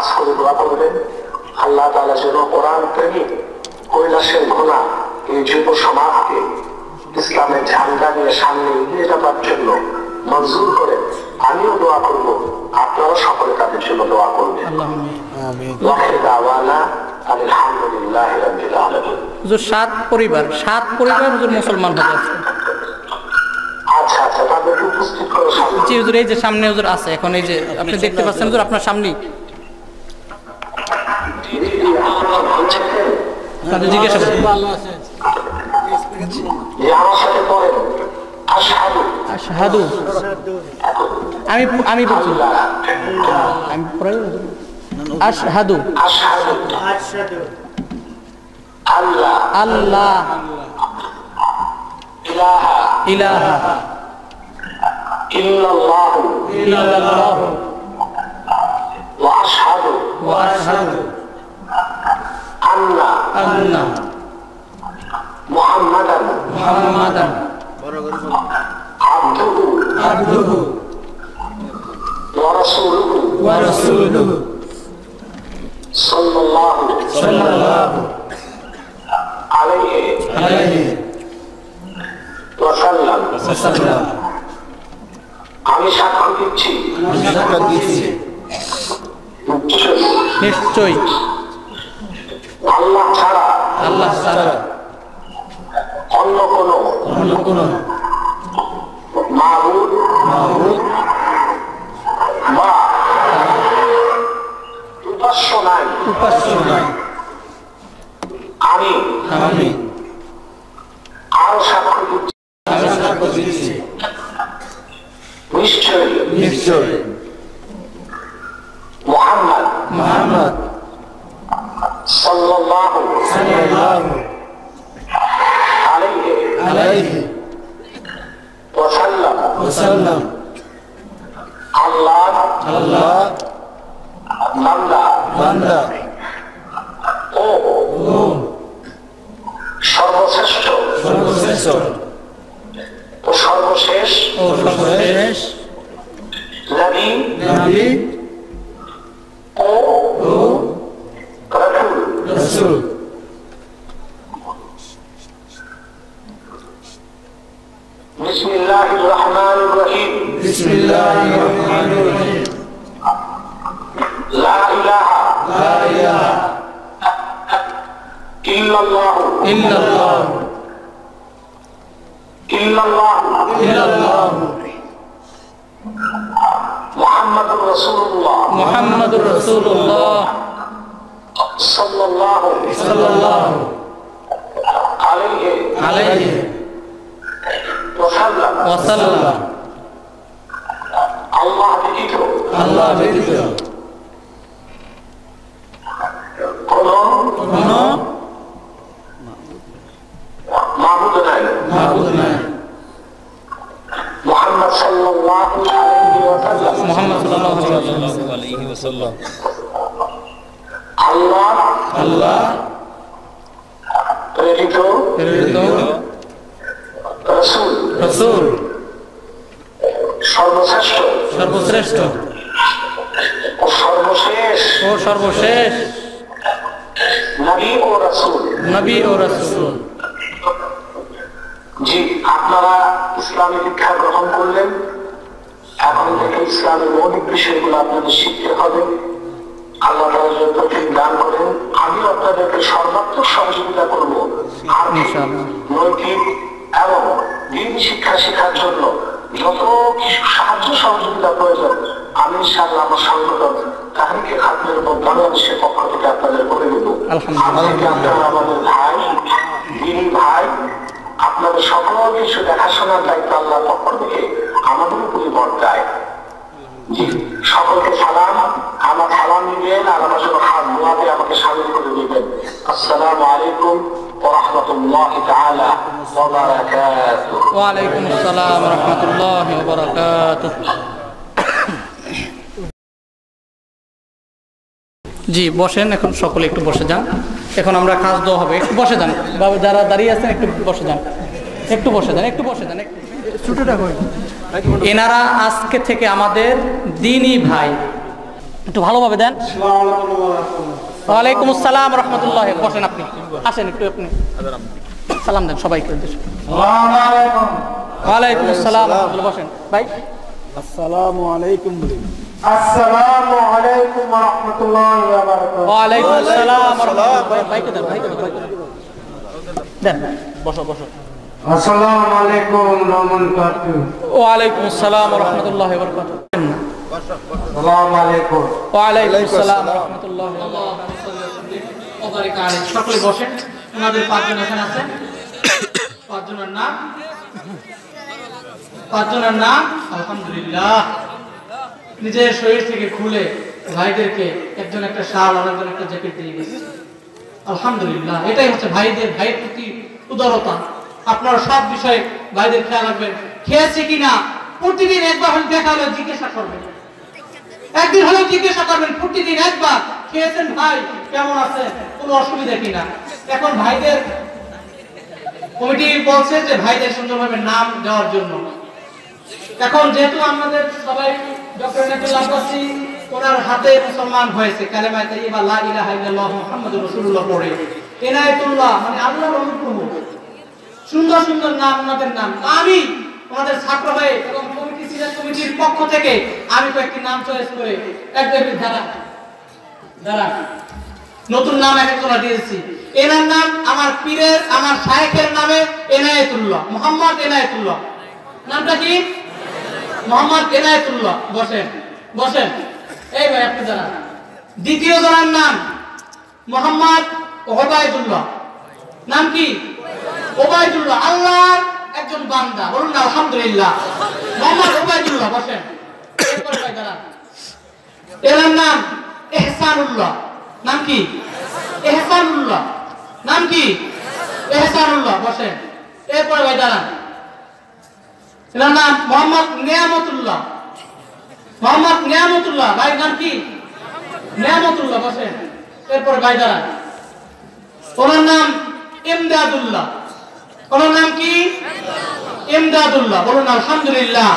খাস করে দোয়া করবেন। আল্লাহ তাআলা যেন কোরআন প্রেমী কৈলাসের ঘোনা এই যুব সমাজকে ইসলামের ঝান্ডা নিয়ে সামনে এগিয়ে যাবার জন্য মঞ্জুর করে আমিও দোয়া করব। আপনারা সকলে তাদের জন্য দোয়া করবেন। সাত পরিবার সাত পরিবার হুজুর মুসলমান হয়ে যাচ্ছে আচ্ছা আচ্ছা জি হুজুর এই যে সামনে হুজুর আছে এখন এই যে আপনি দেখতে পাচ্ছেন হুজুর আপনার সামনেই। তাদের জিজ্ঞাসা করুন আশহাদু আশহাদু। আমি আমি বলছি আমি পড়াই আশহাদু আশহাদু। আল্লাহ। আল্লাহ ইলাহা ইলাহা। ইল্লাল্লাহ। ইল্লাল্লাহ। ওয়া আশহাদু। ওয়া আশহাদু। মুহাম্মাদান আবদুহু। ওয়া রাসূলুহু। ওয়া রাসূলুহু সাল্লাল্লাহু সাল্লাল্লাহু আলাইহি আলাইহি ওয়া সাল্লাম। ওয়াসাল্লাম আমি সাক্ষ্য দিচ্ছি। নিশ্চয়ই। আল্লাহ ছাড়া আল্লাহ ছাড়া অন্য কোনো অন্য কোনো মাহবুদ বা উপাস্য নাই। আমি। আমি। আরও সাক্ষ্য দিচ্ছি নিশ্চয়ই। নিশ্চয় আল্লাহ আল্লাহ বান্দা বান্দা ও সর্বশ্রেষ্ঠ সর্বশ্রেষ্ঠ ও সর্বশেষ ও সর্বশেষ নবী নবী ও রাসূল রাসূল بسم الله الرحمن الرحيم বিসমিল্লাহির রহমানির রহিম لا إلا الله. إلا الله. إلا الله. محمد رسول الله. محمد رسول الله. صلى الله صلى الله عليه. عليه. وسلم. وسلم. الله بذكره. الله بذكره. কোন মোহাম্মদ সাল্লাল্লাহু আলাইহি ওয়াসাল্লাম। মুহাম্মদ সাল্লাল্লাহু আলাইহি ওয়াসাল্লাম। আল্লাহ। আল্লাহ। প্রেরিত। প্রেরিত। রাসূল। রাসূল। সর্বশ্রেষ্ঠ। সর্বশ্রেষ্ঠ। ও সর্বশেষ। ও সর্বশেষ। নবী ও রাসূল। নবী ও রাসূল। জি আপনারা ইসলামী দীক্ষা গ্রহণ করলেন। এখন থেকে ইসলামের মৌলিক বিষয়গুলো আপনাদের শিখতে হবে। আল্লাহ তাআলা যদি তৌফিক দান করেন আমি আপনাদেরকে সর্বাত্মক সহযোগিতা করব। আর্থিক নৈতিক এবং দিন শিক্ষা শেখার জন্য যত কিছু সাহায্য সহযোগিতা প্রয়োজন আমি ইনশাআল্লাহ আমার সংগঠন তাহরিকে খাতমের উপর বাংলাদেশের পক্ষ থেকে আপনাদের করে দেব। আলহামদুলিল্লাহ। আপনারা আমাদের ভাই সকল কিছু দেখাশোনার দায়িত্ব আল্লাহর পক্ষ থেকে আমাদের উপরই বর্তায়। জি, সকলকে সালাম। আমার সালাম দিবেন আর আমার হাত আমাকে সামিল করে দিবেন। আসসালামু আলাইকুম রহমতুল্লাহ বারাকাতুহ জি, বসেন, এখন সকলে একটু বসে যান। এখন আমরা কাজ দেওয়া হবে। একটু বসে যান। যারা দাঁড়িয়ে আছেন, একটু বসে যান। একটু বসে যান একটু বসে যান একটু- এনারা আজকে থেকে আমাদের দিনই ভাই। একটু ভালোভাবে দেন। ওয়ালাইকুম আসসালাম রহমতুল্লাহ। বসেন আপনি। আসেন একটু আপনি। সালাম দেন সবাইকে। ওয়ালাইকুম আসসালাম রহমতুল্লাহ। বসেন। ভাই। আসসালামু আলাইকুম। আসসালামু আলাইকুম ওয়া রাহমাতুল্লাহি ওয়া বারাকাতুহু। ওয়ালাইকুম আসসালাম রহমতুল্লাহ। দেন দেন ভাইকে দেন। দেন। বসো বসো। আসসালামু আলাইকুম ওয়া ওয়ালাইকুম আসসালাম রহমতুল্লাহ বরকাত আসসালামু আলাইকুম। ওয়ালাইকুম আসসালাম রহমতুল্লাহ সকলে বসেন। ওনাদের পাঁচজন এখানে আছেন। পাঁচজনের নাম? পাঁচজনের নাম? আলহামদুলিল্লাহ। নিজের শরীর থেকে খুলে ভাইদেরকে একজন একটা শাল আর একজন একটা জ্যাকেট দিয়ে গেছে আলহামদুলিল্লাহ। এটাই হচ্ছে ভাইদের ভাইয়ের প্রতি উদারতা। আপনারা সব বিষয়ে ভাইদের খেয়াল রাখবেন। খেয়েছে কিনা? প্রতিদিন একবার হলে দেখা হলে জিজ্ঞাসা করবেন। একদিন হলেও জিজ্ঞাসা করবেন, প্রতিদিন একবার। খেয়েছেন ভাই? কেমন আছে? কোনো অসুবিধা কিনা? এখন ভাইদের কমিটি বলছে যে ভাইদের সুন্দরভাবে নাম দেওয়ার জন্য। এখন যেহেতু আমাদের সবাই ডক্টর ওনার হাতে মুসলমান হয়েছে। কালেমায় তাইয়্যিবা লা ইলাহা ইল্লাল্লাহ মুহাম্মাদুর রাসূলুল্লাহ পড়ে। এনায়েতুল্লাহ মানে আল্লাহর অনুগ্রহ সুন্দর সুন্দর নাম, ওনাদের নাম। আমি ওনাদের ছাত্র হয়ে এবং কমিটি সিলেক্ট কমিটির পক্ষ থেকে আমি কয়েকটি নাম চয়েস করে একদম ধারা ধারা নতুন নাম এক একজনা দিয়েছি। এনার নাম আমার পীরের, আমার শায়েখের নামে এনায়েতুল্লাহ। মোহাম্মদ এনায়েতুল্লাহ। নামটা কি? মোহাম্মদ এনায়েতুল্লাহ। বসেন বসেন। এই ভাই, আপনি জানান দ্বিতীয় জনের নাম মোহাম্মদ ওবায়দুল্লাহ। নাম কি? ওবায়দুল্লাহ, আল্লাহর একজন বান্দা। বলুন না, আলহামদুলিল্লাহ। মোহাম্মদ ওবায়দুল্লাহ, বসেন। এনার নাম এহসানুল্লাহ। নাম কি? এহসানুল্লাহ। নাম কি? এহসানুল্লাহ, বসেন। এরপরে ভাই, দাঁড়ান। এনার নাম মোহাম্মদ নিয়ামতুল্লাহ। মোহাম্মদ নিয়ামতুল্লাহ ভাই নাম কি? নিয়ামতুল্লাহ, বসেন। এরপরে ভাই, দাঁড়ান। ওনার নাম ইমদাদুল্লাহ। ওনার নাম কি? বলুন আলহামদুলিল্লাহ।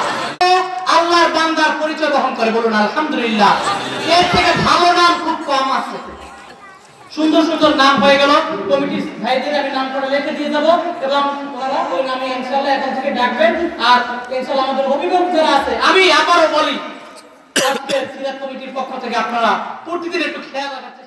আল্লাহর বান্দার পরিচয় বহন করে, বলুন আলহামদুলিল্লাহ। এর থেকে ভালো নাম খুব কম আছে। সুন্দর সুন্দর নাম হয়ে গেল। কমিটি ভাইদের আমি নাম করে লিখে দিয়ে যাব এবং ওনারা ওই নামে ইনশাআল্লাহ এখন থেকে ডাকবেন। আর ইনশাআল্লাহ আমাদের অভিভাবক যারা আছে, আমি আবারও বলি সিরাত কমিটির পক্ষ থেকে আপনারা প্রতিদিন একটু খেয়াল রাখার